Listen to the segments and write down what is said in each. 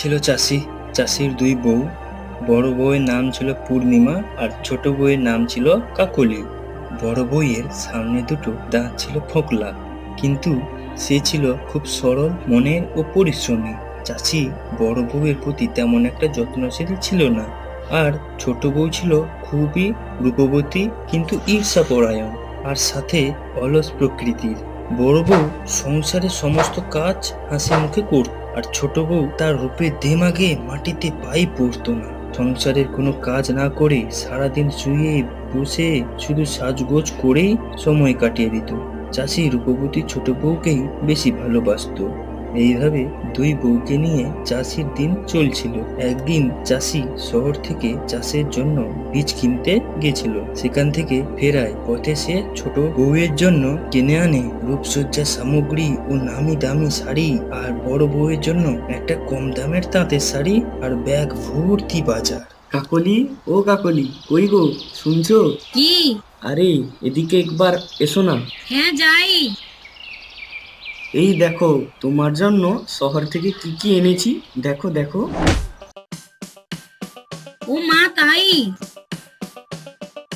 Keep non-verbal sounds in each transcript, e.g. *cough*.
ছিল চাষি। চাষির দুই বউ। বড় বউয়ের নাম ছিল পূর্ণিমা আর ছোট বউয়ের নাম ছিল কাকলি। বড় বউয়ের সামনে দুটো দাঁত ছিল ফোকলা। কিন্তু সে ছিল খুব সরল, মনের ও পরিশ্রমী। চাষি বড় বউয়ের প্রতি তেমন একটা যত্নশীল ছিল না। আর ছোট বউ ছিল খুবই রূপবতী কিন্তু ঈর্ষাপরায়ণ আর সাথে অলস প্রকৃতির। বড় বউ সংসারের সমস্ত কাজ হাসি মুখে করত। আর ছোট বউ তার রূপে দেমাগে মাটিতে পাই পড়ত না। সংসারের কোনো কাজ না করে সারাদিন শুয়ে বসে শুধু সাজগোজ করেই সময় কাটিয়ে দিত। চাষি রূপবতী ছোট বউকেই বেশি ভালোবাসতো। এইভাবে দুই বউকে নিয়ে চাষির দিন চলছিল। একদিন চাষি শহর থেকে চাষের জন্য বীজ কিনতে গেছিল। সেখান থেকে ফেরায় পথে সে ছোট বউয়ের জন্য কিনে আনে রূপসজ্জার সামগ্রী ও নামি দামি শাড়ি আর বড় বউয়ের জন্য একটা কম দামের তাঁতের শাড়ি আর ব্যাগ ভর্তি বাজার। কাকলি ও কাকলি কই গো? শুনছো? কি? আরে এদিকে একবার এসো না। হ্যাঁ যাই। এই দেখো তোমার জন্য শহর থেকে কি কি এনেছি? দেখো দেখো। ও মা তাই?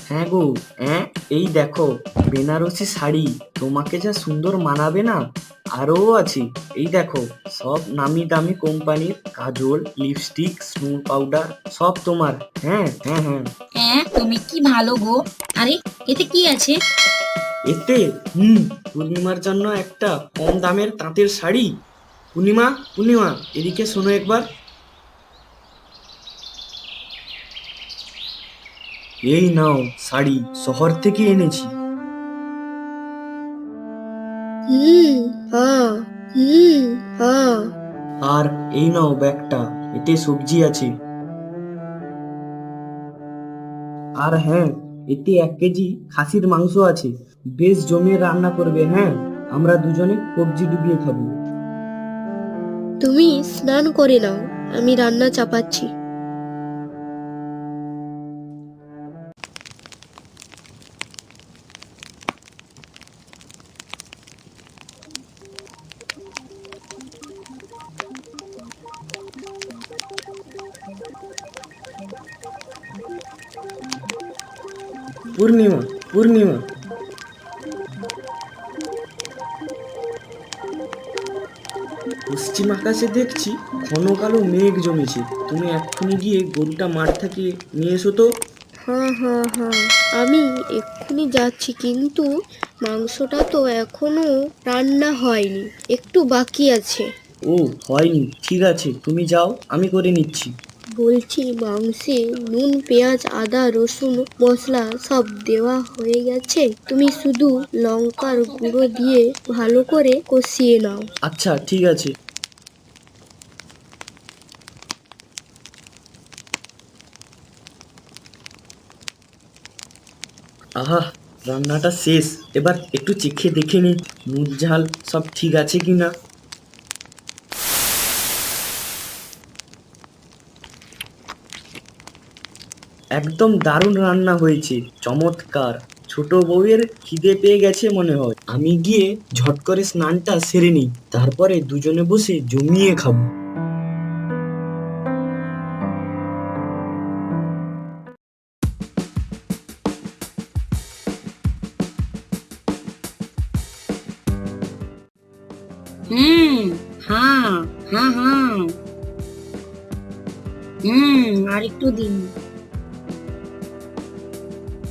হ্যাঁ গো হ্যাঁ এই দেখো বেনারসি শাড়ি। তোমাকে যা সুন্দর মানাবে না? আরও আছে। এই দেখো সব নামি দামি কোম্পানির কাজল লিপস্টিক স্নো পাউডার সব তোমার। হ্যাঁ হ্যাঁ হ্যাঁ। হ্যাঁ তুমি কি ভালো গো। আরে এতে কি আছে? এতে হুম পূর্ণিমার জন্য একটা কম দামের তাঁতের শাড়ি। পূর্ণিমা পূর্ণিমা এদিকে শোনো একবার। এই নাও শাড়ি শহর থেকে এনেছি। হুম হ্যাঁ হুম হ্যাঁ আর এই নাও ব্যাগটা এতে সবজি আছে। আর হ্যাঁ এতে এক কেজি খাসির মাংস আছে। বেশ জমিয়ে রান্না করবে হ্যাঁ? আমরা দুজনে কবজি ডুবিয়ে খাব। তুমি স্নান করে নাও আমি রান্না চাপাচ্ছি। পূর্ণিমা পূর্ণিমা। পশ্চিম আকাশে দেখছি ঘন কালো মেঘ জমেছে। তুমি এক্ষুনি গিয়ে গরুটা মাঠ থেকে নিয়ে এসো তো। হ্যাঁ হ্যাঁ হ্যাঁ। আমি এক্ষুনি যাচ্ছি কিন্তু মাংসটা তো এখনও রান্না হয়নি। একটু বাকি আছে। ও হয়নি। ঠিক আছে তুমি যাও আমি করে নিচ্ছি। বলছি মাংসে নুন পেঁয়াজ আদা রসুন মশলা সব দেওয়া হয়ে গেছে। তুমি শুধু লঙ্কার গুঁড়ো দিয়ে ভালো করে কষিয়ে নাও। আচ্ছা ঠিক আছে। আহা, রান্নাটা শেষ। এবার একটু চেখে দেখে নি নুন ঝাল, সব ঠিক আছে কি না? একদম দারুণ রান্না হয়েছে, চমৎকার। ছোট বউয়ের খিদে পেয়ে গেছে মনে হয়। আমি গিয়ে ঝট করে স্নানটা সেরে নিই, তারপরে দুজনে বসে জমিয়ে খাব। হুম আর একটু দিন।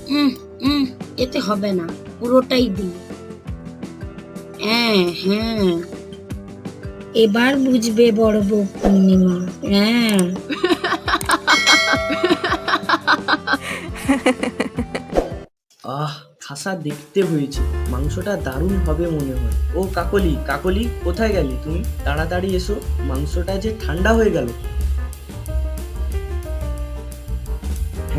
উম, উম, এতে হবে না পুরোটাই দিন। হ্যাঁ হ্যাঁ। এবার বুঝবে বড় বউ পূর্ণিমা হ্যাঁ। আহ খাসা দেখতে হয়েছে মাংসটা দারুণ হবে মনে হয়। ও কাকলি কাকলি কোথায় গেলে তুমি? তাড়াতাড়ি এসো মাংসটা যে ঠান্ডা হয়ে গেল।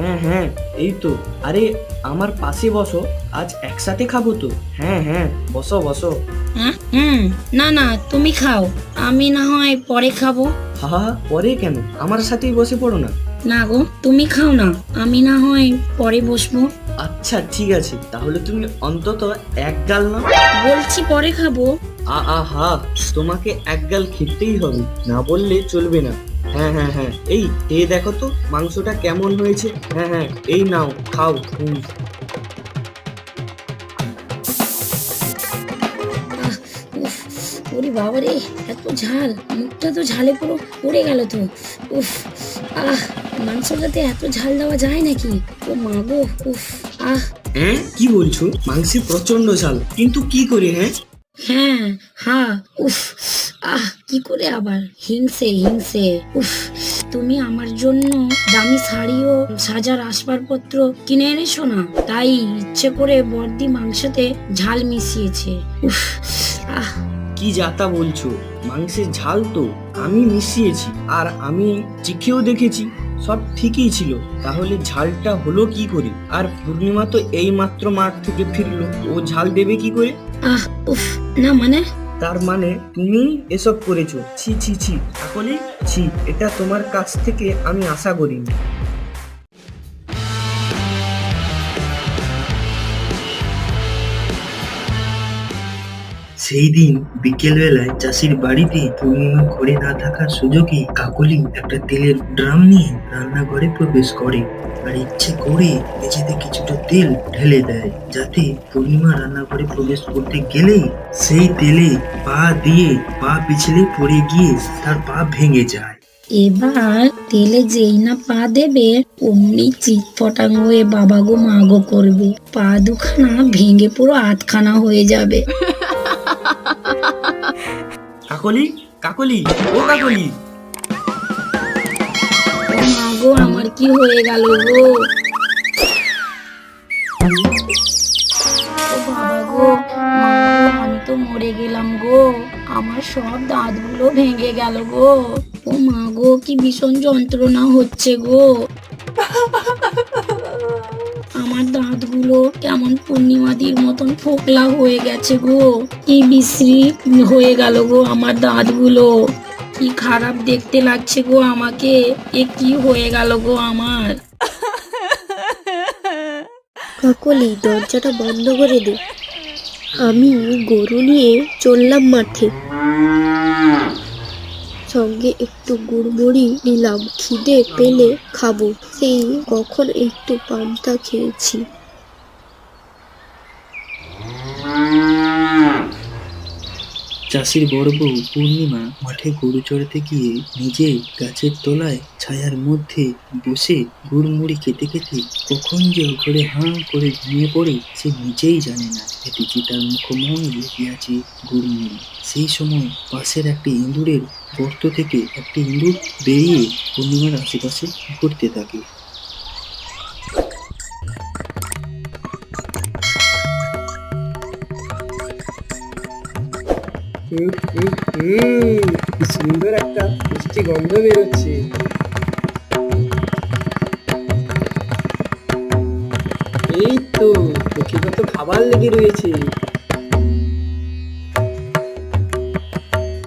হ্যাঁ হ্যাঁ এই তো। আরে আমার পাশে বসো আজ একসাথে খাব তো। হ্যাঁ হ্যাঁ বসো বসো। হুম না না তুমি খাও। আমি না হয় পরে খাব। হা পরে কেন? আমার সাথেই বসে পড়ো না। না গো তুমি খাও না। আমি না হয় পরে বসবো। আচ্ছা ঠিক আছে। তাহলে তুমি অন্তত এক গাল না বলছি পরে খাব। আ আহা তোমাকে এক গাল খেতেই হবে। না বললে চলবে না। হ্যাঁ হ্যাঁ হ্যাঁ। এই খেয়ে দেখো তো মাংসটা কেমন হয়েছে? হ্যাঁ হ্যাঁ। এই নাও খাও হুম। উফ ওরে বাবা রে এত ঝাল মুখটা তো ঝালে পুরো পড়ে গেল তো। উফ আহ মাংসটাতে এত ঝাল দেওয়া যায় নাকি? ও মা গো উফ আহ। হ্যাঁ কি বলছো? মাংসে প্রচণ্ড ঝাল কিন্তু কি করি হ্যাঁ? হ্যাঁ হ্যাঁ উফ আহ। কি করে আবার? হিংসে হিংসে। উফ তুমি আমার জন্য দামি শাড়ি ও সাজার আসবাবপত্র কিনে এনেছো না? তাই ইচ্ছে করে বর্দি মাংসতে ঝাল মিশিয়েছে। উফ আহ। কি যাতা বলছো? মাংসের ঝাল তো আমি মিশিয়েছি। আর আমি চিখেও দেখেছি সব ঠিকই ছিল। তাহলে ঝালটা হলো কি করে? আর পূর্ণিমা তো এই মাত্র মাঠ থেকে ফিরলো ও ঝাল দেবে কি করে? আহ উফ না মানে? তার মানে তুমি এসব করেছ। ছি ছি ছি। এখনই ছি, এটা তোমার কাছ থেকে আমি আশা করিনি। সেই দিন বিকেলবেলায় চাষির বাড়িতে পূর্ণিমা ঘরে না থাকার সুযোগে কাকলি একটা তেলের ড্রাম নিয়ে রান্নাঘরে প্রবেশ করে আর ইচ্ছে করে মেঝেতে কিছুটা তেল ঢেলে দেয়, যাতে পূর্ণিমা রান্নাঘরে প্রবেশ করতে গেলেই সেই তেলে পা দিয়ে পা পিছলে পড়ে গিয়ে তার পা ভেঙে যায়। এবার তেলে যেই না পা দেবে, অমনি চিৎ পটাঙ্গ এ বাবা গো মা গো করবে। পা দুখানা ভেঙে পুরো আটখানা হয়ে যাবে। কাকলি কাকলি ও কাকলি। ও মা গো আমার কি হয়ে গেল গো? ও বাবা গো মা গো আমি তো মরে গেলাম গো। আমার সব দাঁতগুলো ভেঙে গেল গো। ও মা গো কি ভীষণ যন্ত্রণা হচ্ছে গো। *laughs* আমার দাঁতগুলো কেমন পূর্ণিমাদির মতন ফোকলা হয়ে গেছে গো। কি বিশ্রী হয়ে গেল গো আমার দাঁতগুলো। কি খারাপ দেখতে লাগছে গো আমাকে। এ কি হয়ে গেল গো আমার? কাকলি দরজাটা বন্ধ করে দে। আমি গরু নিয়ে চললাম মাঠে। সঙ্গে একটু গুড়মুড়ি নিলাম খিদে পেলে খাব। সেই কখন একটু পান্তা খেয়েছি। চাষির বড় বউ পূর্ণিমা মাঠে গরু চড়াতে গিয়ে নিজে গাছের তলায় ছায়ার মধ্যে বসে গুড়মুড়ি খেতে খেতে কখন যে ঘরে হাঁ করে ঘুমিয়ে পড়ে সে নিজেই জানে না। এদিকে তার মুখময় লেগে আছে গুড়মুড়ি। সেই সময় পাশের একটি ইঁদুরের গর্ত থেকে একটি ইঁদুর বেরিয়ে পূর্ণিমার আশেপাশে ঘুরতে থাকে। সুন্দর একটা মিষ্টি গন্ধ বেরোচ্ছে। এই তো মুখে কত খাবার লেগে রয়েছে।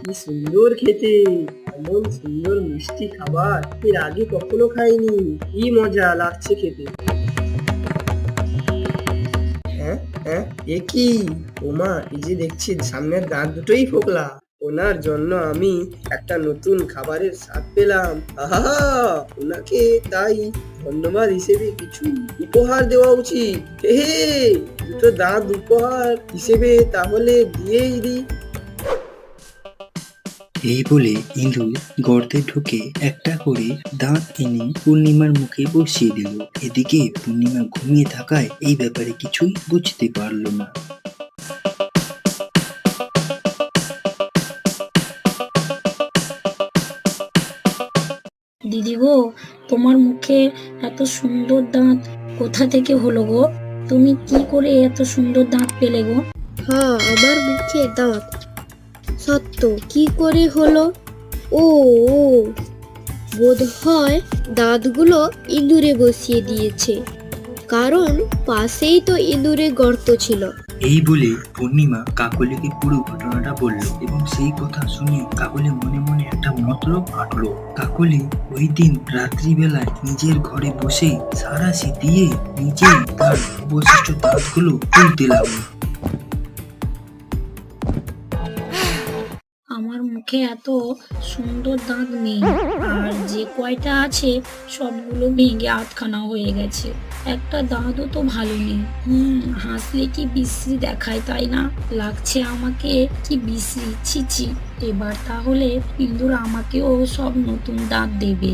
কি সুন্দর খেতে এমন সুন্দর মিষ্টি খাবার। এর আগে কখনো খাইনি, কি মজা লাগছে খেতে। হ্যাঁ? এ কি? ওমা, এই যে দেখছি সামনের দাঁত দুটোই ফোকলা। ওনার জন্য আমি একটা নতুন খাবারের স্বাদ পেলাম। আহা, ওনাকে তাই ধন্যবাদ হিসেবে কিছু উপহার দেওয়া উচিত। হে হে, দুটো দাঁত উপহার হিসেবে তাহলে দিয়েই দিই। এই বলে ইঁদুর গর্তে ঢুকে একটা করে দাঁত এনে পূর্ণিমার মুখে বসিয়ে দিল। এদিকে পূর্ণিমা ঘুমিয়ে থাকায় এই ব্যাপারে কিছুই বুঝতে পারল না। দিদি গো তোমার মুখে এত সুন্দর দাঁত কোথা থেকে হলো গো? তুমি কি করে এত সুন্দর দাঁত পেলে গো? হ্যাঁ আমার মুখে দাঁত। সত্য? কি করে হলো? ও ও। বোধ হয় দাঁতগুলো ইঁদুরে বসিয়ে দিয়েছে। কারণ পাশেই তো ইঁদুরে গর্ত ছিল। এই বলে পূর্ণিমা কাকলিকে পুরো ঘটনাটা বলল এবং সেই কথা শুনে কাকলি মনে মনে একটা মতলব আঁটলো। কাকলি ওই দিন রাত্রিবেলায় নিজের ঘরে বসে সারাশি দিয়ে নিজেই তার অবশিষ্ট দাঁতগুলো তুলতে লাগল। মুখে এত সুন্দর দাঁত নেই। আর যে কয়টা আছে, সবগুলো ভেঙে আধখানা হয়ে গেছে। একটা দাঁতও তো ভালো নেই। হুম, হাসলে কি বিশ্রী দেখায় তাই না? লাগছে আমাকে কি বিশ্রী? ছিছি এবার তাহলে ইন্দুর আমাকেও সব নতুন দাঁত দেবে।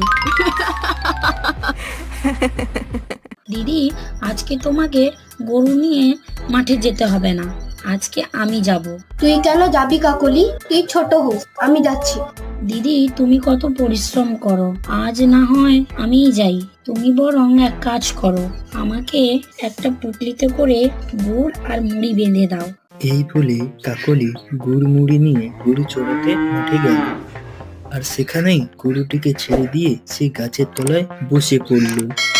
দিদি, আজকে তোমাকে গরু নিয়ে মাঠে যেতে হবে না। আজকে আমি যাব। তুই কেন যাবি কাকলি? তুই ছোট হোস আমি যাচ্ছি। দিদি তুমি কত পরিশ্রম করো। আজ না হয় আমিই যাই। তুমি বরং এক কাজ করো। আমাকে একটা পুটলিতে করে গুড় আর মুড়ি বেঁধে দাও। এই বলে কাকলি গুড় মুড়ি নিয়ে গুড় চড়াতে উঠে গেল। আর সেখানেই গরুটিকে ছেড়ে দিয়ে সে গাছের তলায় বসে পড়ল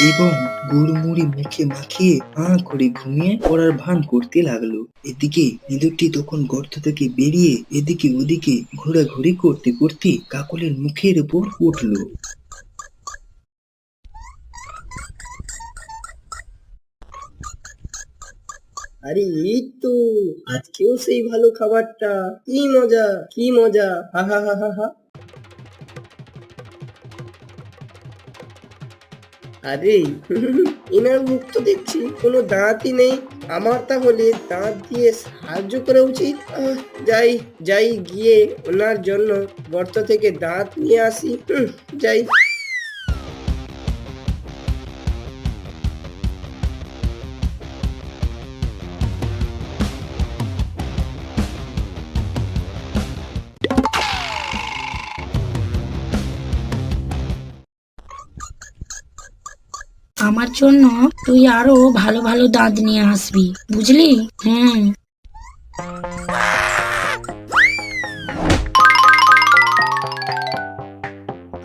এবং গুড় মুড়ি মুখে মাখিয়ে হাঁ করে ঘুমিয়ে পড়ার ভান করতে লাগল। এদিকে ইঁদুরটি তখন গর্ত থেকে বেরিয়ে এদিকে ওদিকে ঘোরাঘুরি করতে করতে কাকলের মুখের উপর উঠল। আরে এই তো, আজকেও সেই ভালো খাবারটা। কি মজা কি মজা। হা হা হা হা হা। আরে, এনার মুখ তো দেখছি, কোনো দাঁতই নেই। আমার তাহলে দাঁত দিয়ে সাহায্য করা উচিত? যাই যাই গিয়ে ওনার জন্য গর্ত থেকে দাঁত নিয়ে আসি। যাই। জন্য তুই আরও ভালো ভালো দাঁত নিয়ে আসবি, বুঝলি? হুম।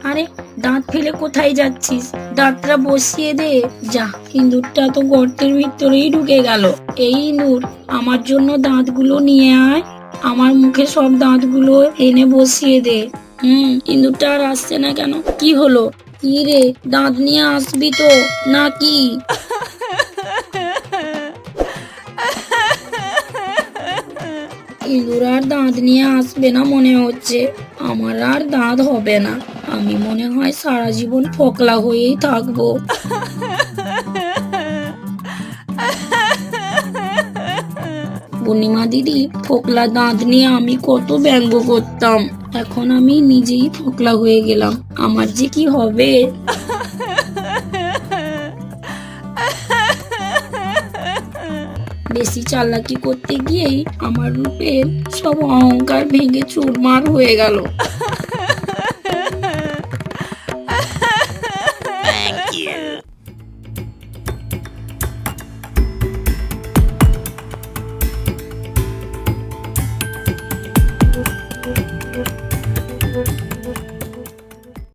আরে, দাঁত ফেলে কোথায় যাচ্ছিস? দাঁতটা বসিয়ে দে। যা, ইঁদুরটা তো গর্তের ভিতরেই ঢুকে গেল। এই ইঁদুর, আমার জন্য দাঁতগুলো নিয়ে আয়। আমার মুখে সব দাঁতগুলো এনে বসিয়ে দে। হুম, ইঁদুরটা আর আসছে না কেন? কি হলো? কি রে? দাঁত নিয়ে আসবি তো নাকি ইঁদুর আর দাঁত নিয়ে আসবে না মনে হচ্ছে। আমার আর দাঁত হবে না। আমি মনে হয় সারা জীবন ফোকলা হয়েই থাকব। পূর্ণিমা দিদি ফোকলা দাঁত নিয়ে আমি কত ব্যঙ্গ করতাম। এখন আমি নিজেই ফোকলা হয়ে গেলাম। আমার যে কি হবে? বেশি চালাকি করতে গিয়েই আমার রূপের সব অহংকার ভেঙে চুরমার হয়ে গেল।